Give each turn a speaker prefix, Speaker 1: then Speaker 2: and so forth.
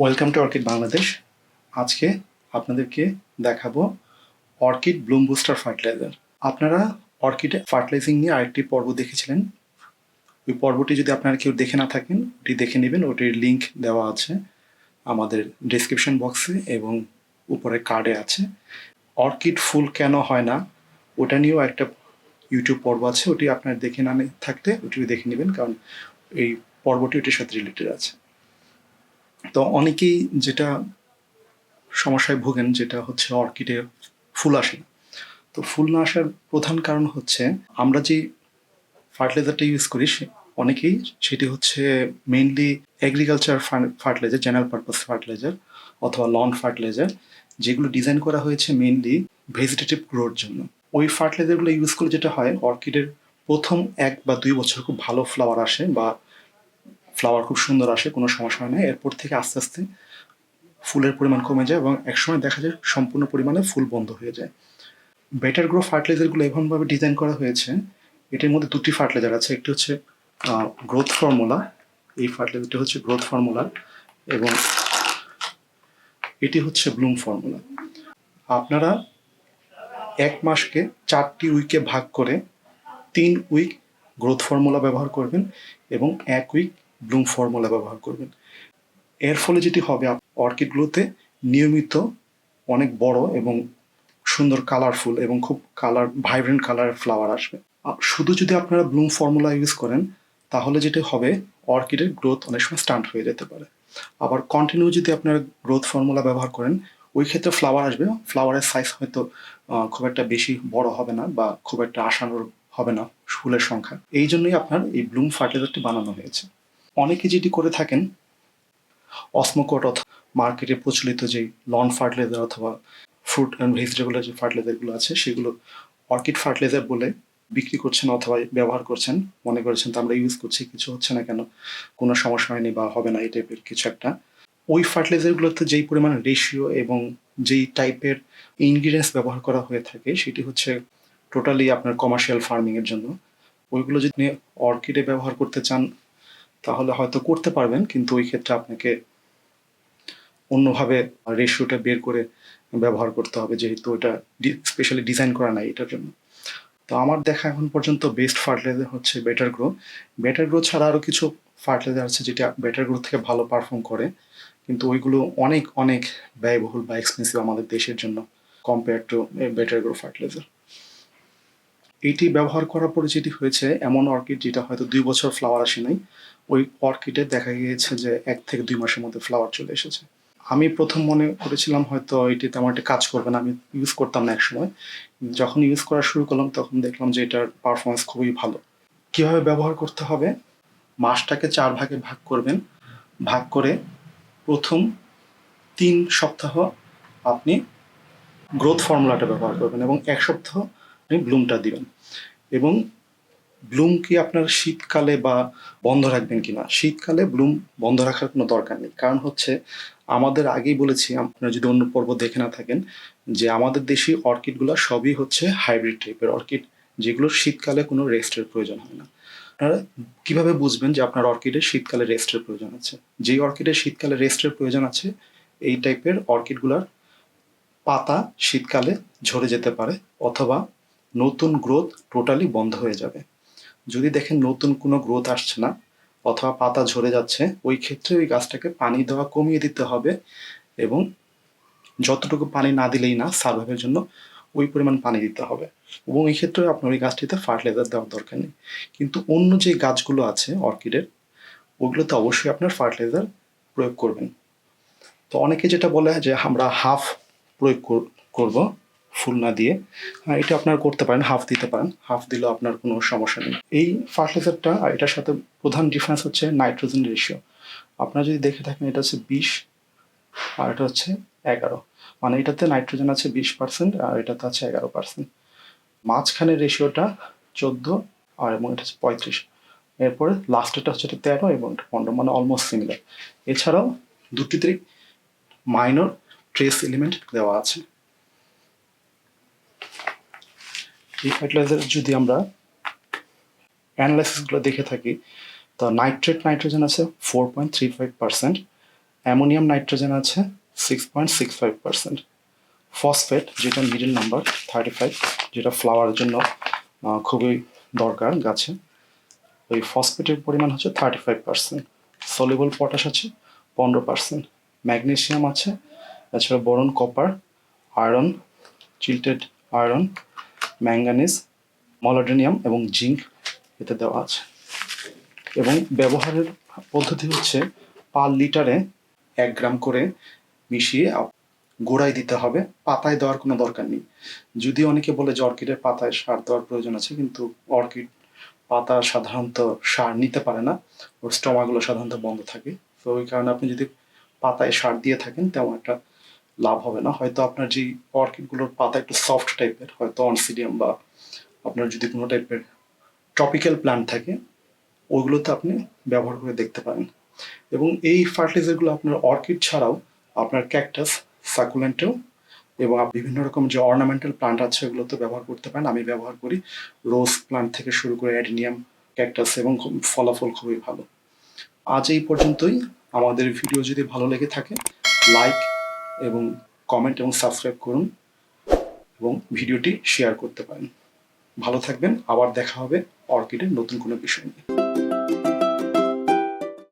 Speaker 1: Welcome to orchid Bangladesh আজকে আপনাদেরকে দেখাবো অর্কিড ব্লুম বুস্টার ফার্টিলাইজার আপনারা অর্কিড ফার্টিলাইজিং নিয়ে আরেকটি পর্ব দেখেছিলেন। ওই পর্বটি যদি আপনারা কেউ দেখে না থাকেন, ওটি দেখে নেবেন। ওটির লিঙ্ক দেওয়া আছে আমাদের ডিসক্রিপশন বক্সে এবং উপরে কার্ডে আছে। অর্কিড ফুল কেন হয় না, ওটা নিয়েও একটা ইউটিউব পর্ব আছে। ওটি আপনার দেখে না থাকলে ওটি দেখে নেবেন, কারণ এই পর্বটি ওটির সাথে রিলেটেড আছে। তো অনেকেই যেটা সমস্যায় ভোগেন যেটা হচ্ছে অর্কিডে ফুল আসে তো ফুল না আসার প্রধান কারণ হচ্ছে আমরা যে ফার্টিলাইজারটা ইউজ করি অনেকেই সেটি হচ্ছে mainly agriculture fertiliser general purpose fertiliser অথবা লন ফার্টিলাইজার যেগুলো ডিজাইন করা হয়েছে মেইনলি ভেজিটেটিভ গ্রোর জন্য। ওই ফার্টিলাইজারগুলো ইউজ করলে যেটা হয়, অর্কিডের প্রথম এক বা দুই বছর খুব ভালো ফ্লাওয়ার আসে বা ফ্লাওয়ার খুব সুন্দর আসে, কোনো সমস্যা হয় না। এরপর থেকে আস্তে আস্তে ফুলের পরিমাণ কমে যায় এবং একসময় দেখা যায় সম্পূর্ণ পরিমাণে ফুল বন্ধ হয়ে যায়। বেটার গ্রো ফার্টিলাইজারগুলো এমনভাবে ডিজাইন করা হয়েছে, এটির মধ্যে দুটি ফার্টিলাইজার আছে। একটি হচ্ছে গ্রোথ ফর্মুলা এই ফার্টিলাইজারটি হচ্ছে গ্রোথ ফর্মুলা এবং এটি হচ্ছে ব্লুম ফর্মুলা আপনারা এক মাসকে চারটি উইকে ভাগ করে তিন উইক গ্রোথ ফর্মুলা ব্যবহার করবেন এবং এক উইক ব্লুম ফর্মুলা ব্যবহার করবেন। এর ফলে যেটি হবে অর্কিডগুলোতে নিয়মিত অনেক বড় এবং সুন্দর কালারফুল এবং খুব কালার ভাইব্রেন্ট কালারের ফ্লাওয়ার আসবে। শুধু যদি আপনারা ব্লুম ফর্মুলা ইউজ করেন, তাহলে যেটা হবে, অর্কিডের গ্রোথ অনেক সময় স্টান্ট হয়ে যেতে পারে। আবার কন্টিনিউ যদি আপনারা গ্রোথ ফর্মুলা ব্যবহার করেন, ওই ক্ষেত্রে ফ্লাওয়ার আসবে। ফ্লাওয়ারের সাইজ হয়তো খুব একটা বেশি বড় হবে না বা খুব একটা আশানুর হবে না ফুলের সংখ্যা। এই জন্যই আপনার এই ব্লুম ফার্টিলাইজারটি বানানো হয়েছে। অনেকে যেটি করে থাকেন, অসমোকোট অথবা মার্কেটে প্রচলিত যে লন ফার্টিলাইজার অথবা ফ্রুট অ্যান্ড ভেজিটেবলের যে ফার্টিলাইজারগুলো আছে, সেগুলো অর্কিড ফার্টিলাইজার বলে বিক্রি করছেন অথবা ব্যবহার করছেন, মনে করেছেন তো আমরা ইউজ করছি, কিছু হচ্ছে না কেন, কোনো সমস্যা হয়নি বা হবে না এই টাইপের কিছু একটা। ওই ফার্টিলাইজারগুলোতে যেই পরিমাণ রেশিও এবং যেই টাইপের ইনগ্রিডিয়েন্টস ব্যবহার করা হয়ে থাকে, সেটি হচ্ছে টোটালি আপনার কমার্শিয়াল ফার্মিংয়ের জন্য। ওইগুলো যদি অর্কিডে ব্যবহার করতে চান তাহলে হয়তো করতে পারবেন, কিন্তু ওই ক্ষেত্রে আপনাকে অন্যভাবে রেশিওটা বের করে ব্যবহার করতে হবে, যেহেতু এটা স্পেশালি ডিজাইন করা নাই এটার জন্য। তো আমার দেখা এখন পর্যন্ত বেস্ট ফার্টিলাইজার হচ্ছে বেটার গ্রো বেটার গ্রো ছাড়া আরও কিছু ফার্টিলাইজার আছে যেটা বেটার গ্রো থেকে ভালো পারফর্ম করে, কিন্তু ওইগুলো অনেক অনেক ব্যয়বহুল বা এক্সপেন্সিভ আমাদের দেশের জন্য compare to better grow fertiliser এইটি ব্যবহার করার পরে যেটি হয়েছে, এমন অর্কিড যেটা হয়তো দুই বছর ফ্লাওয়ার আসে নাই ওই অর্কিডে দেখা গিয়েছে যে এক থেকে দুই মাসের মধ্যে ফ্লাওয়ার চলে এসেছে। আমি প্রথম মনে করেছিলাম হয়তো এটি তেমন একটা কাজ করবে না, আমি ইউজ করতাম না একসময়। যখন ইউজ করা শুরু করলাম, তখন দেখলাম যে এটার পারফরমেন্স খুবই ভালো। কীভাবে ব্যবহার করতে হবে? মাসটাকে চার ভাগে ভাগ করবেন। ভাগ করে প্রথম তিন সপ্তাহ আপনি গ্রোথ ফর্মুলাটা ব্যবহার করবেন এবং এক সপ্তাহ আপনি ব্লুমটা দিবেন। এবং ব্লুম কি আপনার শীতকালে বা বন্ধ রাখবেন কিনা? শীতকালে ব্লুম বন্ধ রাখার কোনো দরকার নেই। কারণ হচ্ছে, আমাদের আগেই বলেছি, আপনারা যদি অন্য পর্ব দেখে না থাকেন, যে আমাদের দেশি অর্কিডগুলো সবই হচ্ছে হাইব্রিড টাইপের অর্কিড, যেগুলো শীতকালে কোনো রেস্টের প্রয়োজন হয় না। আপনারা কীভাবে বুঝবেন যে আপনার অর্কিডের শীতকালে রেস্টের প্রয়োজন আছে? যেই অর্কিডের শীতকালে রেস্টের প্রয়োজন আছে, এই টাইপের অর্কিডগুলোর পাতা শীতকালে ঝরে যেতে পারে, অথবা নতুন গ্রোথ টোটালি বন্ধ হয়ে যাবে। যদি দেখেন নতুন কোনো গ্রোথ আসছে না, অথবা পাতা ঝরে যাচ্ছে, ওই ক্ষেত্রে ওই গাছটাকে পানি দেওয়া কমিয়ে দিতে হবে এবং যতটুকু পানি না দিলেই না সার্ভাইভের জন্য ওই পরিমাণ পানি দিতে হবে। এবং এই ক্ষেত্রে আপনার ওই গাছটিতে ফার্টিলাইজার দেওয়ার দরকার নেই। কিন্তু অন্য যে গাছগুলো আছে, অর্কিডের, ওগুলোতে অবশ্যই আপনার ফার্টিলাইজার প্রয়োগ করবেন। তো অনেকে যেটা বলে যে, আমরা হাফ প্রয়োগ কর- করব। ফুল না দিয়ে। এটা আপনারা করতে পারেন হাফ দিতে পারেন। হাফ দিলেও আপনার কোনো সমস্যা নেই। এই ফার্টিলাইজারটা আর এটার সাথে প্রধান ডিফারেন্স হচ্ছে নাইট্রোজেন রেশিও আপনারা যদি দেখে থাকেন, এটা হচ্ছে বিশ আর এটা হচ্ছে এগারো। মানে এটাতে নাইট্রোজেন আছে বিশ পার্সেন্ট আর এটাতে আছে এগারো পার্সেন্ট মাঝখানের রেশিওটা চোদ্দ আর এবং এটা হচ্ছে পঁয়ত্রিশ। এরপরে লাস্টেরটা হচ্ছে এটা তেরো এবং এটা পনেরো মানে অলমোস্ট সিমিলার এছাড়াও দুটিতে মাইনর ট্রেস এলিমেন্ট দেওয়া আছে। এই ফার্টিলাইজার যদি আমরা অ্যানালাইসিসগুলো দেখে থাকি, তো নাইট্রেট নাইট্রোজেন আছে four point three five percent ammonium nitrogen আছে six point six five percent phosphate যেটা মিডল নাম্বার থার্টি ফাইভ যেটা ফ্লাওয়ারের জন্য খুবই দরকার গাছে, ওই ফসফেটের পরিমাণ হচ্ছে thirty five percent soluble potash আছে পনেরো পার্সেন্ট ম্যাগনেসিয়াম আছে, এছাড়া boron copper iron chelated iron manganese molybdenum এবং জিঙ্ক এতে দেওয়া আছে। এবং ব্যবহারের পদ্ধতি হচ্ছে পার লিটারে এক গ্রাম করে মিশিয়ে গোড়ায় দিতে হবে। পাতায় দেওয়ার কোনো দরকার নেই। যদি অনেকে বলে যে অর্কিডের পাতায় সার দেওয়ার প্রয়োজন আছে, কিন্তু অর্কিড পাতা সাধারণত সার নিতে পারে না, ওর স্টমাগুলো সাধারণত বন্ধ থাকে। তো ওই কারণে আপনি যদি পাতায় সার দিয়ে থাকেন, তেমন একটা লাভ হবে না। হয়তো আপনার যে অর্কিডগুলোর পাতা একটু সফট টাইপের হয়তো অনসিডিয়াম বা আপনার যদি কোনো টাইপের ট্রপিক্যাল প্ল্যান্ট থাকে, ওইগুলোতে আপনি ব্যবহার করে দেখতে পারেন। এবং এই ফার্টিলাইজারগুলো আপনার অর্কিড ছাড়াও আপনার ক্যাকটাস সাকুলেন্টেও এবং বিভিন্ন রকম যে অর্নামেন্টাল প্লান্ট আছে ওগুলোতে ব্যবহার করতে পারেন। আমি ব্যবহার করি। রোজ প্লান্ট থেকে শুরু করে অ্যাডিনিয়াম ক্যাকটাস এবং ফলাফল খুবই ভালো। আজ এই পর্যন্তই। আমাদের ভিডিও যদি ভালো লেগে থাকে লাইক এবং কমেন্ট এবং সাবস্ক্রাইব করুন এবং ভিডিওটি শেয়ার করতে পারেন। ভালো থাকবেন, আবার দেখা হবে অর্কিডের নতুন কোনো বিষয় নিয়ে।